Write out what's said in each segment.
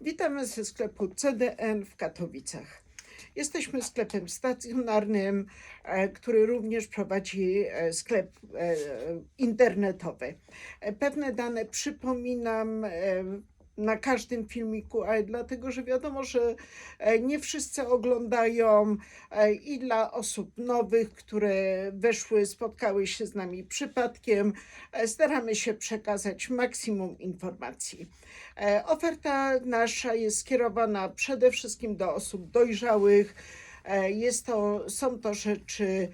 Witamy ze sklepu CDN w Katowicach. Jesteśmy sklepem stacjonarnym, e, który również prowadzi e, sklep e, internetowy. Pewne dane przypominam na każdym filmiku, ale dlatego, że wiadomo, że e, nie wszyscy oglądają e, i dla osób nowych, które weszły, spotkały się z nami przypadkiem, e, staramy się przekazać maksimum informacji. Oferta nasza jest skierowana przede wszystkim do osób dojrzałych. Jest to, są to rzeczy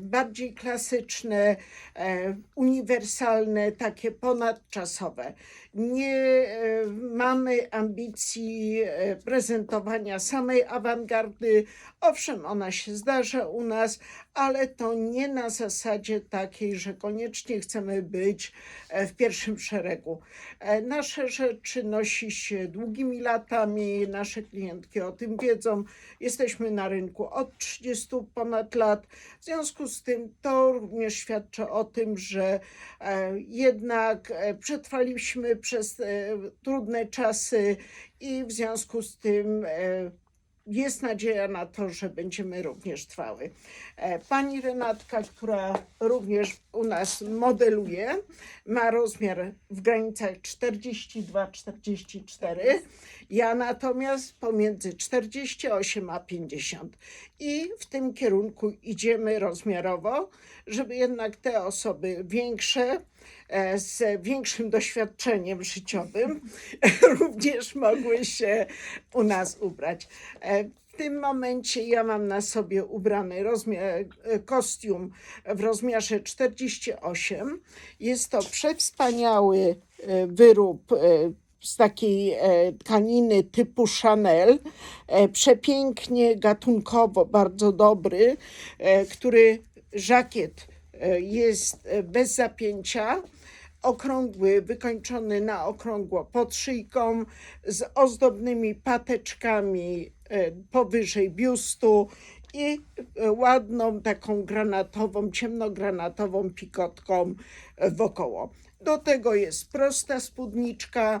bardziej klasyczne, e, uniwersalne, takie ponadczasowe. Nie e, mamy ambicji e, prezentowania samej awangardy. Owszem, ona się zdarza u nas, ale to nie na zasadzie takiej, że koniecznie chcemy być e, w pierwszym szeregu. E, Nasze rzeczy nosi się długimi latami, nasze klientki o tym wiedzą. Jesteśmy na rynku od 30 ponad lat. W związku z tym to również świadczy o tym, że e, jednak e, przetrwaliśmy przez e, trudne czasy i w związku z tym jest nadzieja na to, że będziemy również trwały. E, Pani Renatka, która również u nas modeluje, ma rozmiar w granicach 42-44. Ja natomiast pomiędzy 48 a 50. I w tym kierunku idziemy rozmiarowo, żeby jednak te osoby większe, z większym doświadczeniem życiowym, również mogły się u nas ubrać. E, W tym momencie ja mam na sobie ubrany rozmiar, e, kostium w rozmiarze 48. Jest to przewspaniały e, wyrób e, z takiej e, tkaniny typu Chanel, e, przepięknie gatunkowo, bardzo dobry, e, który żakiet e, jest e, bez zapięcia, okrągły, wykończony na okrągło pod szyjką, z ozdobnymi pateczkami e, powyżej biustu i e, ładną taką granatową, ciemnogranatową pikotką e, wokoło. Do tego jest prosta spódniczka.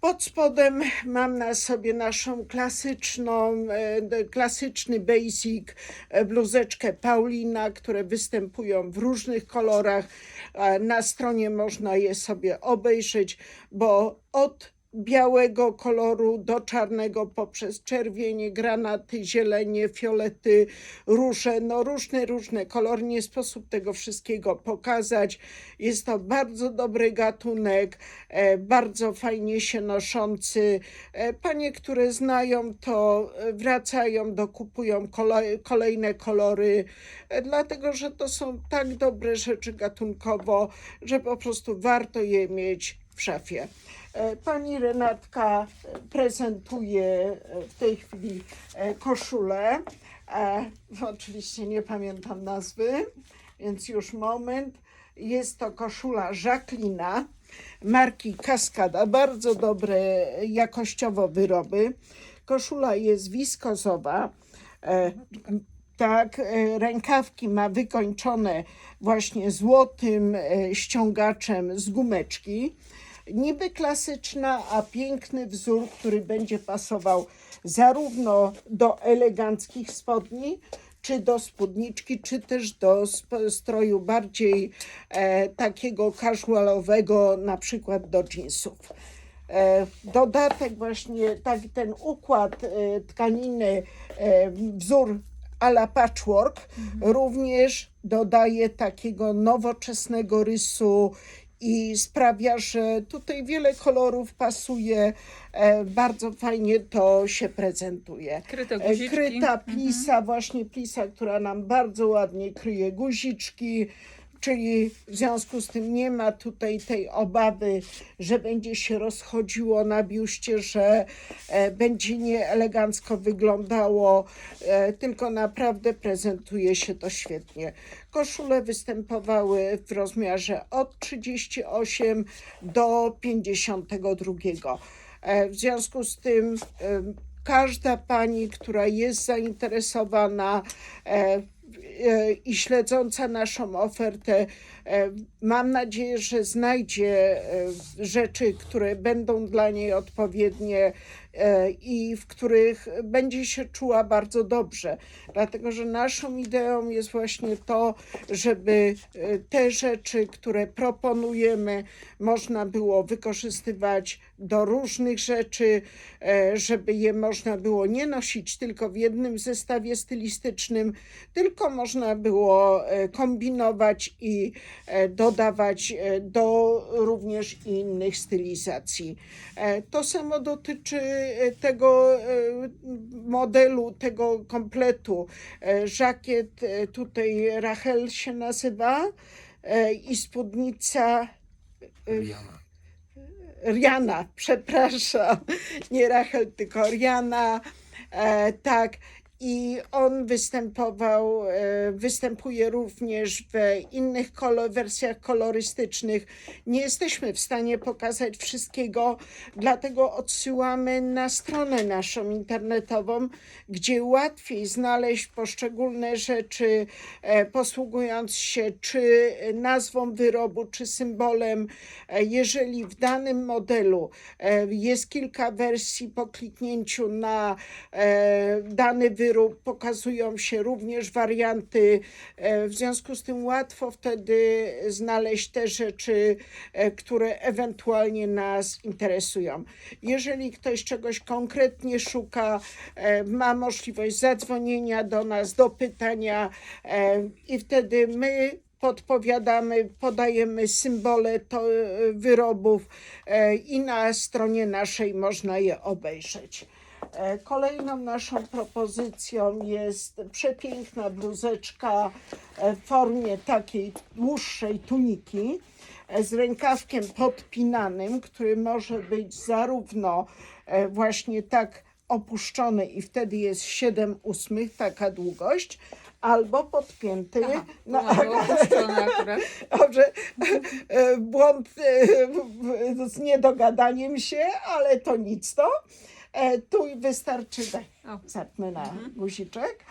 Pod spodem mam na sobie naszą klasyczną, e, klasyczny basic, e, bluzeczkę Paulina, które występują w różnych kolorach. Na stronie można je sobie obejrzeć, bo od białego koloru do czarnego poprzez czerwienie, granaty, zielenie, fiolety, róże, no różne, różne kolory. Nie sposób tego wszystkiego pokazać. Jest to bardzo dobry gatunek, e, bardzo fajnie się noszący. E, Panie, które znają to, e, wracają, dokupują kole- kolejne kolory, dlatego że to są tak dobre rzeczy gatunkowo, że po prostu warto je mieć E, Pani Renatka e, prezentuje e, w tej chwili koszulę. E, Oczywiście nie pamiętam nazwy, więc już moment. Jest to koszula Jacqueline marki Kaskada. Bardzo dobre jakościowo wyroby. Koszula jest wiskozowa. Tak, rękawki ma wykończone właśnie złotym ściągaczem z gumeczki. Niby klasyczna, a piękny wzór, który będzie pasował zarówno do eleganckich spodni, czy do spódniczki, czy też do stroju bardziej e, takiego casualowego, na przykład do jeansów. E, dodatek właśnie, tak ten układ e, tkaniny, e, wzór a la patchwork również dodaje takiego nowoczesnego rysu i sprawia, że tutaj wiele kolorów pasuje, e, bardzo fajnie to się prezentuje. Kryte guziczki. Kryta plisa, właśnie plisa, która nam bardzo ładnie kryje guziczki, czyli w związku z tym nie ma tutaj tej obawy, że będzie się rozchodziło na biuście, że e, będzie nieelegancko wyglądało, e, tylko naprawdę prezentuje się to świetnie. Koszule występowały w rozmiarze od 38 do 52. E, W związku z tym każda pani, która jest zainteresowana, i śledząca naszą ofertę, e, mam nadzieję, że znajdzie e, rzeczy, które będą dla niej odpowiednie e, i w których będzie się czuła bardzo dobrze. Dlatego, że naszą ideą jest właśnie to, żeby e, te rzeczy, które proponujemy, można było wykorzystywać do różnych rzeczy, e, żeby je można było nie nosić tylko w jednym zestawie stylistycznym, tylko można było e, kombinować i e, dodawać e, do również innych stylizacji. E, To samo dotyczy e, tego e, modelu, tego kompletu. E, Żakiet e, tutaj Rachel się nazywa e, i spódnica Rihanna. Riana, przepraszam, nie Rachel, tylko Riana, e, tak. I on występował, e, występuje również w innych kolor, wersjach kolorystycznych. Nie jesteśmy w stanie pokazać wszystkiego, dlatego odsyłamy na stronę naszą internetową, gdzie łatwiej znaleźć poszczególne rzeczy, e, posługując się czy nazwą wyrobu, czy symbolem. E, Jeżeli w danym modelu jest kilka wersji, po kliknięciu na dany wyrób pokazują się również warianty. E, W związku z tym łatwo wtedy znaleźć te rzeczy, e, które ewentualnie nas interesują. Jeżeli ktoś czegoś konkretnie szuka, e, ma możliwość zadzwonienia do nas, do pytania i wtedy my podpowiadamy, podajemy symbole to, wyrobów i na stronie naszej można je obejrzeć. E, Kolejną naszą propozycją jest przepiękna bluzeczka e, w formie takiej dłuższej tuniki e, z rękawkiem podpinanym, który może być zarówno właśnie tak opuszczony i wtedy jest 7 ósmych, taka długość, albo podpięty. Aha, na- no. Dobrze, błąd z niedogadaniem się, ale to nic to. E, Tu wystarczy, zapnę na Mhm. guziczek.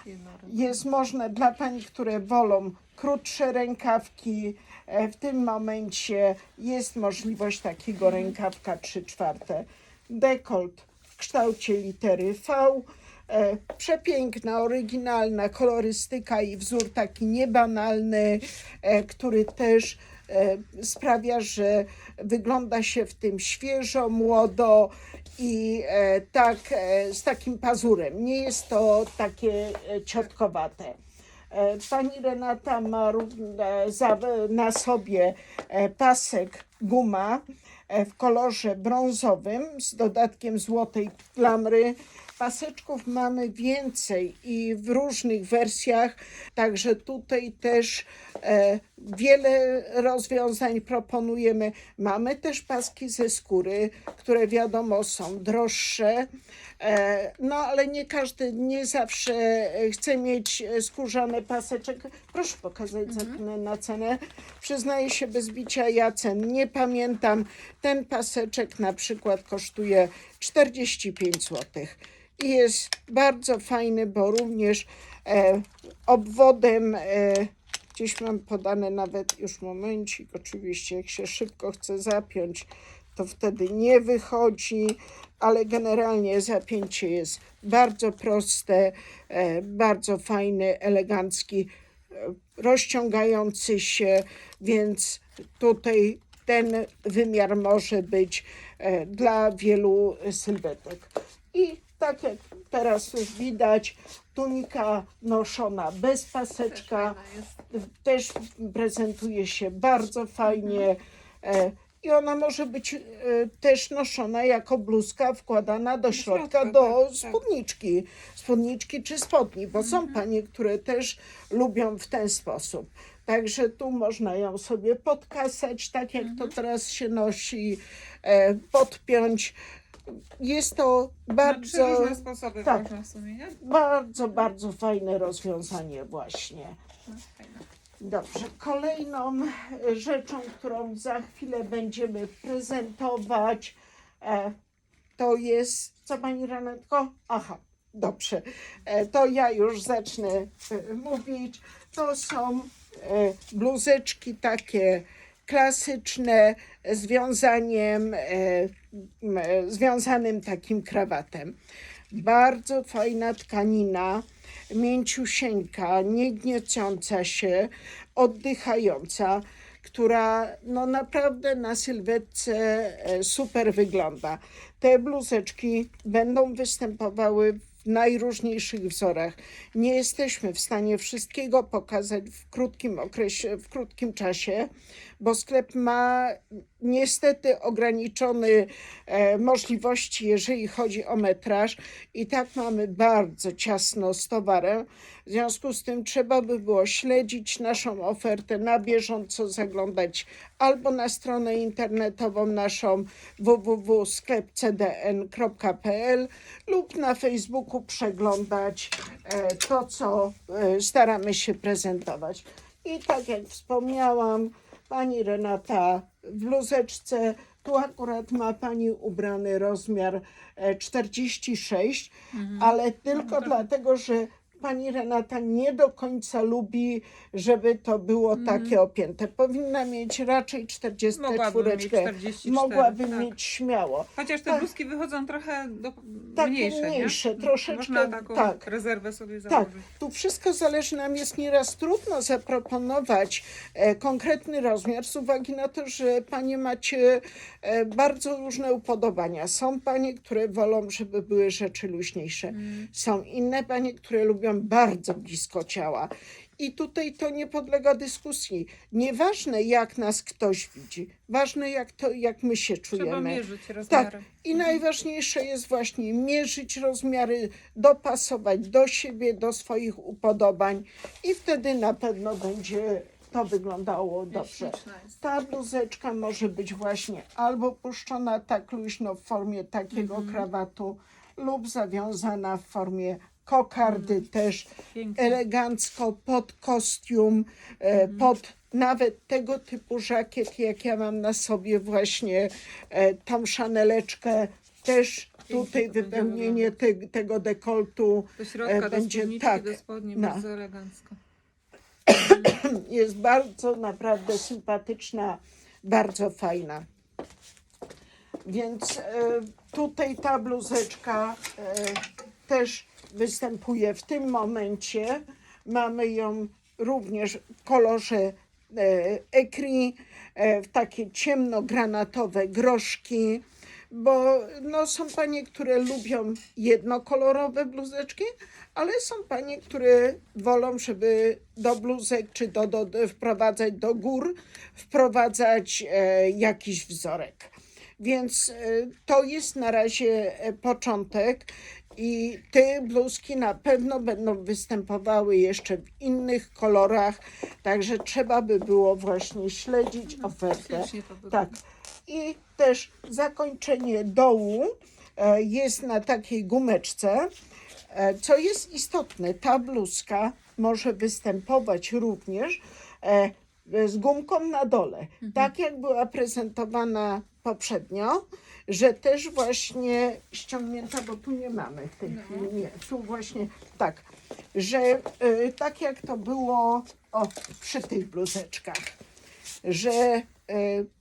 Jest możne dla pań, które wolą krótsze rękawki. e, W tym momencie jest możliwość takiego rękawka 3 czwarte. Dekolt w kształcie litery V. E, Przepiękna, oryginalna kolorystyka i wzór taki niebanalny, e, który też sprawia, że wygląda się w tym świeżo, młodo i e, tak e, z takim pazurem. Nie jest to takie e, ciotkowate. E, Pani Renata ma e, na sobie e, pasek guma e, w kolorze brązowym z dodatkiem złotej klamry. Paseczków mamy więcej i w różnych wersjach, także tutaj też e, wiele rozwiązań proponujemy. Mamy też paski ze skóry, które wiadomo są droższe, e, no ale nie każdy, nie zawsze chce mieć skórzany paseczek. Proszę pokazać zapinę na cenę. Przyznaję się bez bicia, ja cen nie pamiętam. Ten paseczek na przykład kosztuje 45 zł. I jest bardzo fajny, bo również e, obwodem, e, gdzieś mam podane nawet już momencik, oczywiście jak się szybko chce zapiąć, to wtedy nie wychodzi, ale generalnie zapięcie jest bardzo proste, e, bardzo fajny, elegancki, e, rozciągający się, więc tutaj ten wymiar może być dla wielu sylwetek. I tak jak teraz widać, tunika noszona bez paseczka jest. też prezentuje się bardzo fajnie. E, I ona może być e, też noszona jako bluzka wkładana do środka, do tak, tak. spódniczki. Spódniczki czy spodni, bo są panie, które też lubią w ten sposób. Także tu można ją sobie podkasać, tak jak to teraz się nosi, e, podpiąć. Jest to bardzo, różne sposoby tak. można w sumie, nie? bardzo, bardzo fajne rozwiązanie właśnie. No. Dobrze, kolejną rzeczą, którą za chwilę będziemy prezentować, e, to jest, co pani Ranetko? Aha, dobrze. E, To ja już zacznę mówić. To są bluzeczki takie klasyczne z wiązaniem, e, e, związanym takim krawatem. Bardzo fajna tkanina, mięciusieńka, nie gniecąca się, oddychająca, która no naprawdę na sylwetce e, super wygląda. Te bluzeczki będą występowały najróżniejszych wzorach. Nie jesteśmy w stanie wszystkiego pokazać w krótkim okresie, w krótkim czasie, bo sklep ma niestety ograniczone e, możliwości, jeżeli chodzi o metraż i tak mamy bardzo ciasno z towarem. W związku z tym trzeba by było śledzić naszą ofertę na bieżąco, zaglądać albo na stronę internetową naszą www.sklepcdn.pl lub na Facebooku przeglądać e, to, co e, staramy się prezentować. I tak jak wspomniałam, pani Renata w bluzeczce, tu akurat ma pani ubrany rozmiar e, 46, ale tylko dlatego, że pani Renata nie do końca lubi, żeby to było takie opięte. Powinna mieć raczej 44. Mogłaby mieć 44, Mogłaby tak. mieć śmiało. Chociaż te Tak. bluzki wychodzą trochę do, Takie mniejsze, mniejsze, nie? troszeczkę, Można taką tak. rezerwę sobie Tak, założyć. tu wszystko zależy. Nam jest nieraz trudno zaproponować e, konkretny rozmiar z uwagi na to, że panie macie e, bardzo różne upodobania. Są panie, które wolą, żeby były rzeczy luźniejsze. Są inne panie, które lubią bardzo blisko ciała. I tutaj to nie podlega dyskusji. Nieważne, jak nas ktoś widzi, ważne, jak, to, jak my się czujemy. Trzeba mierzyć Tak, rozmiary. i najważniejsze jest właśnie mierzyć rozmiary, dopasować do siebie, do swoich upodobań i wtedy na pewno będzie to wyglądało dobrze. Ta bluzeczka może być właśnie albo puszczona tak luźno w formie takiego Mhm. krawatu lub zawiązana w formie kokardy Mhm. też Pięknie. elegancko pod kostium, e, pod nawet tego typu żakiet, jak ja mam na sobie właśnie e, tą szaneleczkę, też tutaj wypełnienie te, tego dekoltu Do środka, e, do będzie spódniczki, tak, do spodni, no. bardzo elegancko. jest bardzo naprawdę sympatyczna, bardzo fajna. Więc tutaj ta bluzeczka też występuje w tym momencie. Mamy ją również w kolorze e, ekri, e, w takie ciemnogranatowe groszki, bo no, są panie, które lubią jednokolorowe bluzeczki, ale są panie, które wolą, żeby do bluzek czy do, do, do wprowadzać do gór, wprowadzać e, jakiś wzorek. Więc e, to jest na razie początek i te bluzki na pewno będą występowały jeszcze w innych kolorach, także trzeba by było właśnie śledzić ofertę. To wygląda. Tak. I też zakończenie dołu e, jest na takiej gumeczce. E, Co jest istotne, ta bluzka może występować również e, z gumką na dole. Tak jak była prezentowana poprzednio, że też właśnie ściągnięta, bo tu nie mamy w tej chwili, nie, tu właśnie tak, że e, tak jak to było o, przy tych bluzeczkach że e,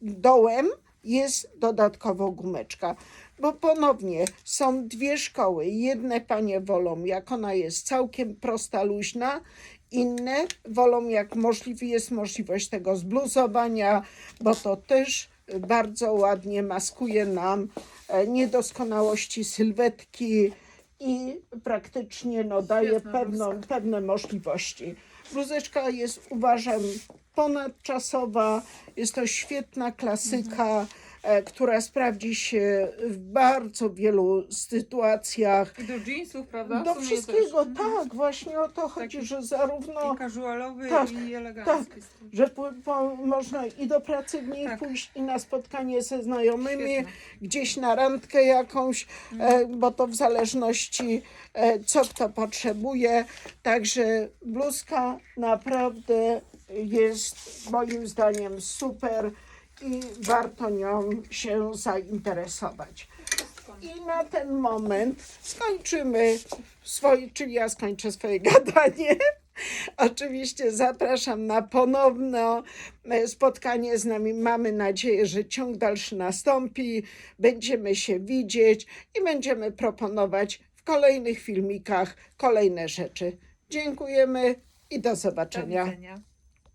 dołem jest dodatkowo gumeczka. Bo ponownie są dwie szkoły. Jedne panie wolą, jak ona jest całkiem prosta, luźna, inne wolą, jak możliwy jest możliwość tego zbluzowania, bo to też bardzo ładnie maskuje nam e, niedoskonałości sylwetki i praktycznie no, daje pewną, pewne możliwości. Bluzeczka jest, uważam, ponadczasowa. Jest to świetna klasyka, e, która sprawdzi się w bardzo wielu sytuacjach. I do jeansów, prawda? Do wszystkiego, też. tak, właśnie o to chodzi, Taki że zarówno I casualowy, Tak, i elegancki. strój. że po, po, można i do pracy w niej Tak. pójść, i na spotkanie ze znajomymi, Świetne. gdzieś na randkę jakąś, e, bo to w zależności e, co kto potrzebuje. Także bluzka naprawdę jest moim zdaniem super i warto nią się zainteresować. I na ten moment skończymy swoje, czyli ja skończę swoje gadanie. Oczywiście zapraszam na ponowne e, spotkanie z nami. Mamy nadzieję, że ciąg dalszy nastąpi. Będziemy się widzieć i będziemy proponować w kolejnych filmikach kolejne rzeczy. Dziękujemy i do Do zobaczenia. widzenia.